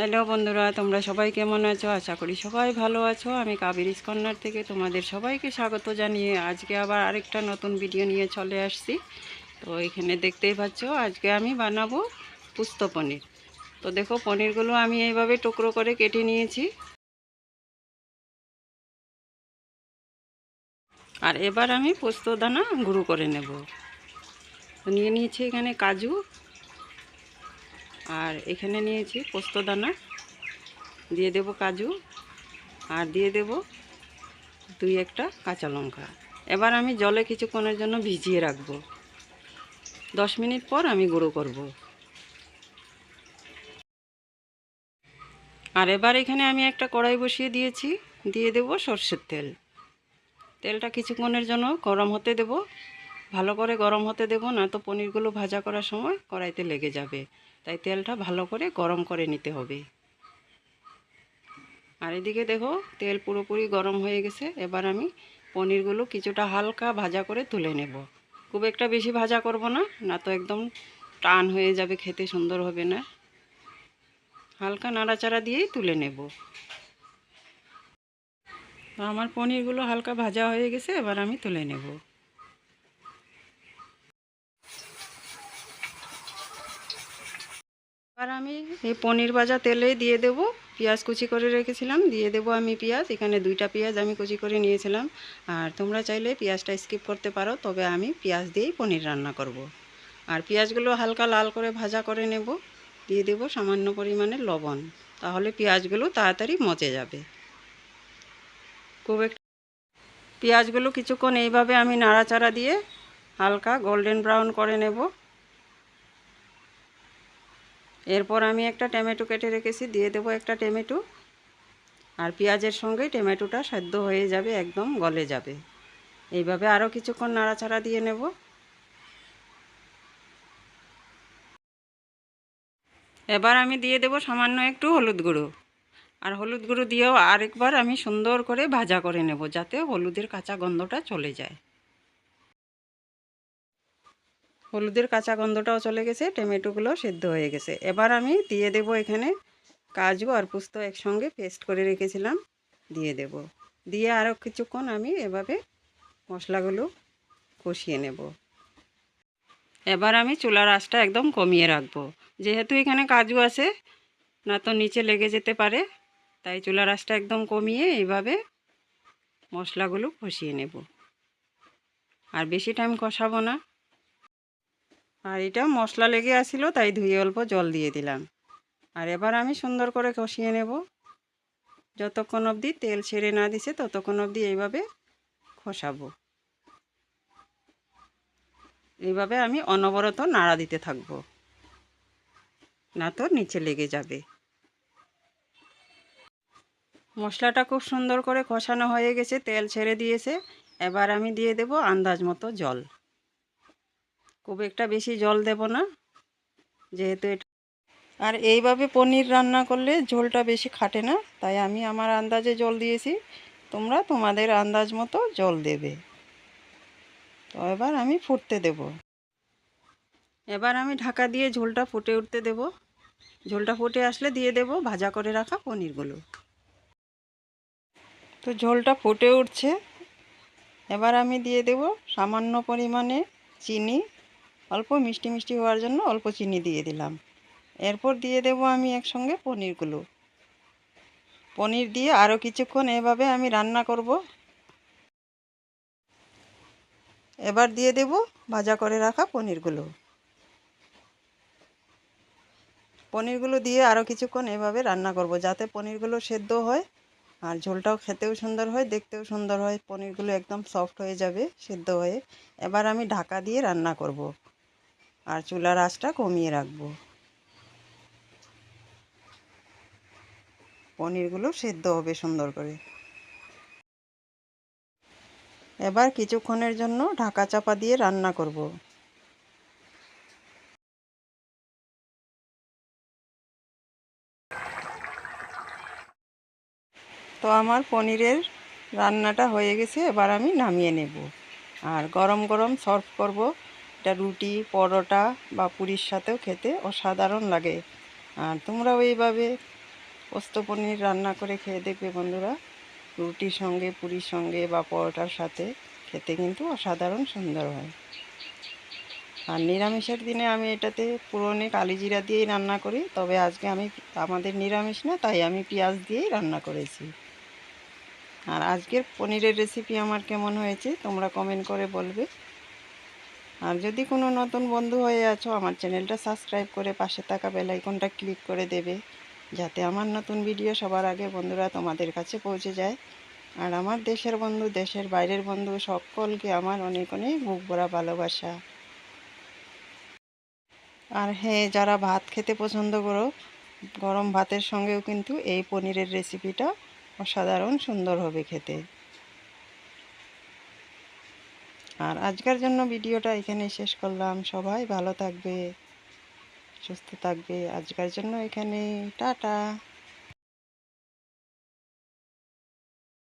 Hello বন্ধুরা, তোমরা সবাই কেমন আছো? আশা করি সবাই ভালো আছো। আমি কাবেরিস কর্নার থেকে তোমাদের সবাইকে স্বাগত জানিয়ে আজকে আবার আরেকটা নতুন ভিডিও নিয়ে চলে আসছি। তো এখানে দেখতেই পাচ্ছ, আজকে আমি বানাবো পুস্ত পনির। তো দেখো, পনিরগুলো আমি এইভাবে টুকরো করে কেটে নিয়েছি। আর এবার আমি পোস্ত দানা গুঁড়ো করে নেব। নিয়ে নিয়েছি এখানে কাজু আর এখানে নিয়েছি পোস্ত দানা। দিয়ে দেব কাজু আর দিয়ে দেব দুই একটা কাঁচা লঙ্কা। এবার আমি জলে কিছুক্ষণের জন্য ভিজিয়ে রাখব। দশ মিনিট পর আমি গুঁড়ো করব। আর এবার এখানে আমি একটা কড়াই বসিয়ে দিয়েছি। দিয়ে দেব সর্ষের তেল। তেলটা কিছুক্ষণের জন্য গরম হতে দেব। ভালো করে গরম হতে দেব, না তো পনিরগুলো ভাজা করার সময় কড়াইতে লেগে যাবে। তাই তেলটা ভালো করে গরম করে নিতে হবে। আর এদিকে দেখো, তেল পুরোপুরি গরম হয়ে গেছে। এবার আমি পনিরগুলো কিছুটা হালকা ভাজা করে তুলে নেব। খুব একটা বেশি ভাজা করব না না তো একদম টান হয়ে যাবে, খেতে সুন্দর হবে না। হালকা নাড়াচাড়া দিয়েই তুলে নেব। আমার পনিরগুলো হালকা ভাজা হয়ে গেছে, এবার আমি তুলে নেব। এবার আমি এই পনির ভাজা তেলে দিয়ে দেব। পেঁয়াজ কুচি করে রেখেছিলাম, দিয়ে দেব আমি পেঁয়াজ। এখানে দুইটা পেঁয়াজ আমি কুচি করে নিয়েছিলাম। আর তোমরা চাইলে পেঁয়াজটা স্কিপ করতে পারো, তবে আমি পেঁয়াজ দিয়েই পনির রান্না করব। আর পেঁয়াজগুলো হালকা লাল করে ভাজা করে নেব। দিয়ে দেব সামান্য পরিমাণে লবণ। তাহলে পেঁয়াজগুলো তাড়াতাড়ি মচে যাবে। খুব একটা পেঁয়াজগুলো কিছুক্ষণ এইভাবে আমি নাড়াচাড়া দিয়ে হালকা গোল্ডেন ব্রাউন করে নেব। এরপর আমি একটা টমেটো কেটে রেখেছি, দিয়ে দেবো একটা টমেটো। আর পেঁয়াজের সঙ্গে টমেটোটা সেদ্ধ হয়ে যাবে, একদম গলে যাবে। এইভাবে আরও কিছুক্ষণ নাড়াচাড়া দিয়ে নেব। এবার আমি দিয়ে দেব সামান্য একটু হলুদ গুঁড়ো। আর হলুদ গুঁড়ো দিয়েও আরেকবার আমি সুন্দর করে ভাজা করে নেব, যাতে হলুদের কাঁচা গন্ধটা চলে যায়। হলুদের কাঁচা গন্ধটাও চলে গেছে টমেটোগুলো সেদ্ধ হয়ে গেছে। এবার আমি দিয়ে দেব এখানে কাজু আর পুস্ত একসঙ্গে পেস্ট করে রেখেছিলাম, দিয়ে দেব। দিয়ে আরও কিছুক্ষণ আমি এভাবে মশলাগুলো কষিয়ে নেব। এবার আমি চুলার আঁচটা একদম কমিয়ে রাখব। যেহেতু এখানে কাজু আছে, না তো নিচে লেগে যেতে পারে, তাই চুলার আঁচটা একদম কমিয়ে এইভাবে মশলাগুলো কষিয়ে নেব। আর বেশি টাইম কষাবো না। আর এটা মশলা লেগে আসিল, তাই ধুয়ে অল্প জল দিয়ে দিলাম। আর এবার আমি সুন্দর করে কষিয়ে নেব। যতক্ষণ অবধি তেল ছেড়ে না দিছে, ততক্ষণ অবধি এইভাবে খসাবো এইভাবে আমি অনবরত নাড়া দিতে থাকব। না তো নিচে লেগে যাবে। মশলাটা খুব সুন্দর করে কষানো হয়ে গেছে, তেল ছেড়ে দিয়েছে। এবার আমি দিয়ে দেব আন্দাজ মতো জল। খুব একটা বেশি জল দেব না, যেহেতু এটা আর এইভাবে পনির রান্না করলে ঝোলটা বেশি খাটে না, তাই আমি আমার আন্দাজে জল দিয়েছি, তোমরা তোমাদের আন্দাজ মতো জল দেবে। তো এবার আমি ফুটতে দেব। এবার আমি ঢাকা দিয়ে ঝোলটা ফুটে উঠতে দেব। ঝোলটা ফুটে আসলে দিয়ে দেব ভাজা করে রাখা পনিরগুলো। তো ঝোলটা ফুটে উঠছে। এবার আমি দিয়ে দেব সামান্য পরিমাণে চিনি অল্প মিষ্টি মিষ্টি হওয়ার জন্য অল্প চিনি দিয়ে দিলাম। এরপর দিয়ে দেব আমি একসঙ্গে পনিরগুলো। পনির দিয়ে আরও কিছুক্ষণ এভাবে আমি রান্না করব। এবার দিয়ে দেব ভাজা করে রাখা পনিরগুলো। পনিরগুলো দিয়ে আরও কিছুক্ষণ এভাবে রান্না করব যাতে পনিরগুলো সেদ্ধ হয় আর ঝোলটাও খেতেও সুন্দর হয়, দেখতেও সুন্দর হয়। পনিরগুলো একদম সফট হয়ে যাবে, সেদ্ধ হয়ে। এবার আমি ঢাকা দিয়ে রান্না করব। আর চুলার আঁচটা কমিয়ে রাখব। পনিরগুলো সেদ্ধ হবে সুন্দর করে। এবার কিছুক্ষণের জন্য ঢাকা চাপা দিয়ে রান্না করব। তো আমার পনিরের রান্নাটা হয়ে গেছে, এবার আমি নামিয়ে নেব। আর গরম গরম সার্ভ করব এটা রুটি, পরোটা বা পুরীর সাথেও খেতে অসাধারণ লাগে। আর তোমরাও এইভাবে পোস্ত পনির রান্না করে খেয়ে দেখবে বন্ধুরা। রুটির সঙ্গে, পুরীর সঙ্গে বা পরোটার সাথে খেতে কিন্তু অসাধারণ সুন্দর হয়। আর নিরামিষের দিনে আমি এটাতে পুরনে কালিজিরা দিয়েই রান্না করি, তবে আজকে আমি আমাদের নিরামিষ না, তাই আমি পেঁয়াজ দিয়েই রান্না করেছি। আর আজকের পনিরের রেসিপি আমার কেমন হয়েছে তোমরা কমেন্ট করে বলবে। আর যদি কোনো নতুন বন্ধু হয়ে আছো, আমার চ্যানেলটা সাবস্ক্রাইব করে পাশে থাকা বেলাইকনটা ক্লিক করে দেবে, যাতে আমার নতুন ভিডিও সবার আগে বন্ধুরা তোমাদের কাছে পৌঁছে যায়। আর আমার দেশের বন্ধু, দেশের বাইরের বন্ধু, সকলকে আমার অনেক অনেক বুক ভরা ভালোবাসা। আর হ্যাঁ যারা ভাত খেতে পছন্দ করো, গরম ভাতের সঙ্গেও কিন্তু এই পনিরের রেসিপিটা অসাধারণ সুন্দর হবে খেতে। আর আজকের জন্য ভিডিওটা এখানে শেষ করলাম। সবাই ভালো থাকবে, সুস্থ থাকবে। আজকের জন্য এখানে টাটা।